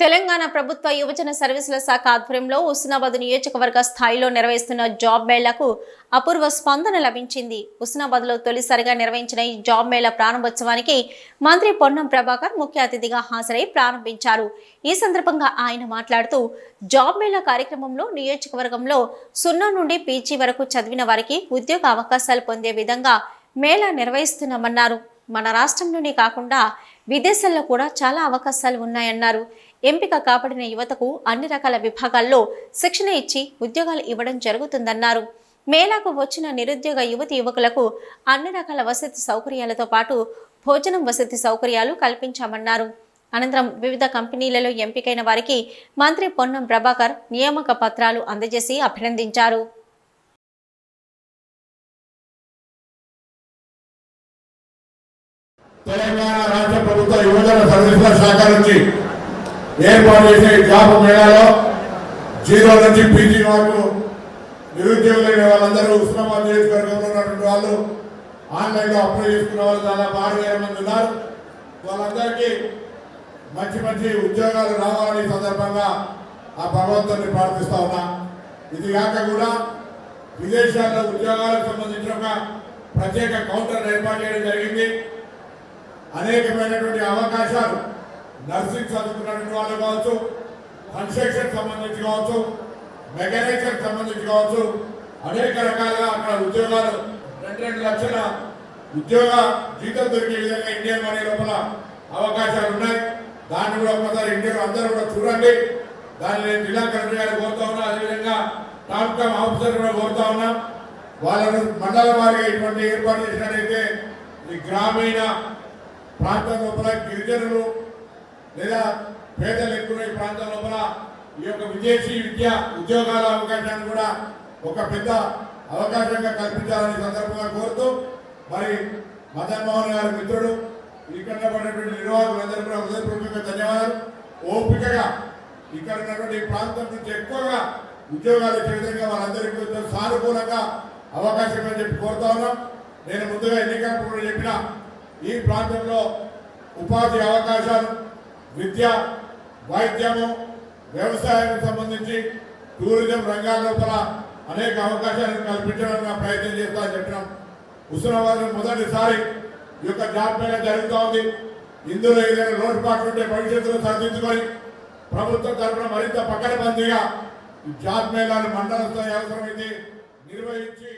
తెలంగాణ ప్రభుత్వ యువజన సర్వీసుల శాఖ ఆధ్వర్యంలో హుస్నాబాద్ నియోజకవర్గ స్థాయిలో నిర్వహిస్తున్న జాబ్ మేళాకు అపూర్వ స్పందన లభించింది. హుస్నాబాద్లో తొలిసారిగా నిర్వహించిన ఈ జాబ్ మేళా ప్రారంభోత్సవానికి మంత్రి పొన్నం ప్రభాకర్ ముఖ్య అతిథిగా హాజరై ప్రారంభించారు. ఈ సందర్భంగా ఆయన మాట్లాడుతూ జాబ్ మేళా కార్యక్రమంలో నియోజకవర్గంలో సున్నా నుండి పీజీ వరకు చదివిన వారికి ఉద్యోగ అవకాశాలు పొందే విధంగా మేళా నిర్వహిస్తున్నామన్నారు. మన రాష్ట్రంలోనే కాకుండా విదేశాల్లో కూడా చాలా అవకాశాలు ఉన్నాయన్నారు. ఎంపిక కాబడిన యువతకు అన్ని రకాల విభాగాల్లో శిక్షణ ఇచ్చి ఉద్యోగాలు ఇవ్వడం జరుగుతుందన్నారు. మేళాకు వచ్చిన నిరుద్యోగ యువతి యువకులకు అన్ని రకాల వసతి సౌకర్యాలతో పాటు భోజనం వసతి సౌకర్యాలు కల్పించామన్నారు. అనంతరం వివిధ కంపెనీలలో ఎంపికైన వారికి మంత్రి పొన్నం ప్రభాకర్ నియామక పత్రాలు అందజేసి అభినందించారు. తెలంగాణ రాష్ట్ర ప్రభుత్వ యువజన సర్వీసుల శాఖ నుంచి ఏర్పాటు చేసే జాబ్ మేళాలో జీరో నుంచి పీజీ వరకు నిరుద్యోగులైన వాళ్ళందరూ ఉస్మానాబాద్ నియోజకవర్గంలో ఉన్నటువంటి వాళ్ళు ఆన్లైన్లో అప్లై చేసుకున్న వాళ్ళు చాలా బాగా మంది ఉన్నారు. వాళ్ళందరికీ మంచి మంచి ఉద్యోగాలు రావాలని సందర్భంగా ఆ భగవంతుని ప్రార్థిస్తా ఉన్నా. ఇది కాక కూడా విదేశాల్లో ఉద్యోగాలకు సంబంధించిన ఒక ప్రత్యేక కౌంటర్ ఏర్పాటు చేయడం జరిగింది. అనేకమైనటువంటి అవకాశాలు నర్సింగ్ చదువుకున్నటువంటి వాళ్ళు కావచ్చు కన్స్ట్రక్షన్ సంబంధించి కావచ్చు మెకానిక్స్ సంబంధించి కావచ్చు అనేక రకాలుగా అక్కడ ఉద్యోగాలు రెండు రెండు లక్షల ఉద్యోగ జీతం దొరికే విధంగా ఇండియన్ మనీ లోపల అవకాశాలు ఉన్నాయి. దాన్ని కూడా ఒకసారి ఇండియన్ అందరూ కూడా చూడండి. దాన్ని నేను జిల్లా కలెక్టర్ గారు కోరుతా ఉన్నా అదేవిధంగా టాప్ కామ్ ఆఫీసర్ కూడా కోరుతా ఉన్నా. వాళ్ళను మండల వారిగా ఇటువంటి ఏర్పాటు చేసినట్టయితే ఈ గ్రామీణ ప్రాంతం లోపల గిరిజనులు లేదా పేదలు ఎక్కువ ఈ ప్రాంతం లోపల ఈ యొక్క విదేశీ విద్య ఉద్యోగాల అవకాశాన్ని కూడా ఒక పెద్ద అవకాశంగా కల్పించాలని సందర్భంగా కోరుతూ మరి మదన్ మోహన్ గారి మిత్రుడు ఇక్కడ ఉన్నటువంటి నిర్వాహకులందరూ కూడా హృదయపూర్వకంగా ధన్యవాదాలు. ఓపికగా ఇక్కడ ఉన్నటువంటి ఈ ప్రాంతం నుంచి ఎక్కువగా ఉద్యోగాలు ఇచ్చే విధంగా వాళ్ళందరికీ కొంచెం సానుకూలంగా అవకాశం అని చెప్పి కోరుతా ఉన్నాం. నేను ముందుగా ఎన్నికలకు కూడా చెప్పిన ఈ ప్రాంతంలో ఉపాధి అవకాశాలు విద్య వైద్యము వ్యవసాయానికి సంబంధించి టూరిజం రంగాల లోపల అనేక అవకాశాలను కల్పించడానికి ప్రయత్నం చేస్తామని చెప్పినాం. హుస్నాబాద్ మొదటిసారి ఈ యొక్క జాబ్ మేళ జరుగుతూ ఉంది ఇందులో ఏదైనా లోటుపాట్లు ఉంటే భవిష్యత్తులో సరిదిద్దుకొని ప్రభుత్వం తరఫున మరింత పక్కన ఈ జాబ్ మేళాలు మండల స్థాయి అవసరమైతే నిర్వహించి